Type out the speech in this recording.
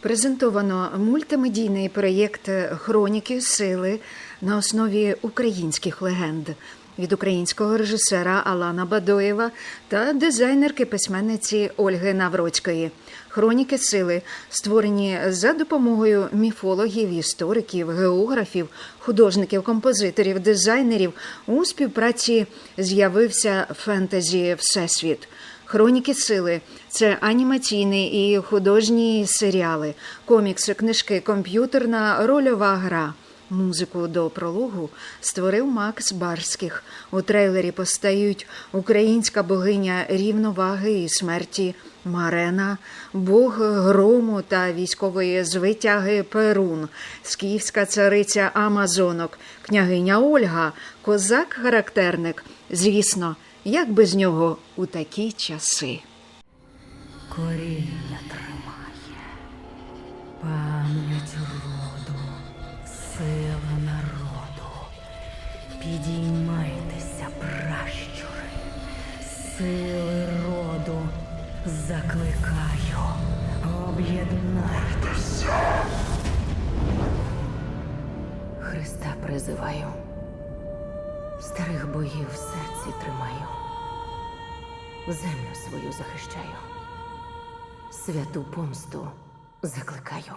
Презентовано мультимедійний проєкт Хроніки сили на основі українських легенд від українського режисера Алана Бадоєва та дизайнерки письменниці Ольги Навроцької. Хроніки сили створені за допомогою міфологів, істориків, географів, художників, композиторів, дизайнерів у співпраці з'явився фентезі Всесвіт. Хроніки сили це анімаційні і художні серіали, комікси, книжки, комп'ютерна рольова гра. Музику до прологу створив Макс Барських. У трейлері постають українська богиня рівноваги і смерті Марена, бог грому та військової звитяги Перун, скіфська цариця Амазонок, княгиня Ольга, козак-характерник. Звісно, як без нього у такі часи. Коріння тримає, пам'ять роду, сила народу. Підіймайтеся, пращури, сили роду, закликаю, об'єднайтеся. Христа призиваю, старих богів в серці тримаю, землю свою захищаю святу помсту закликаю.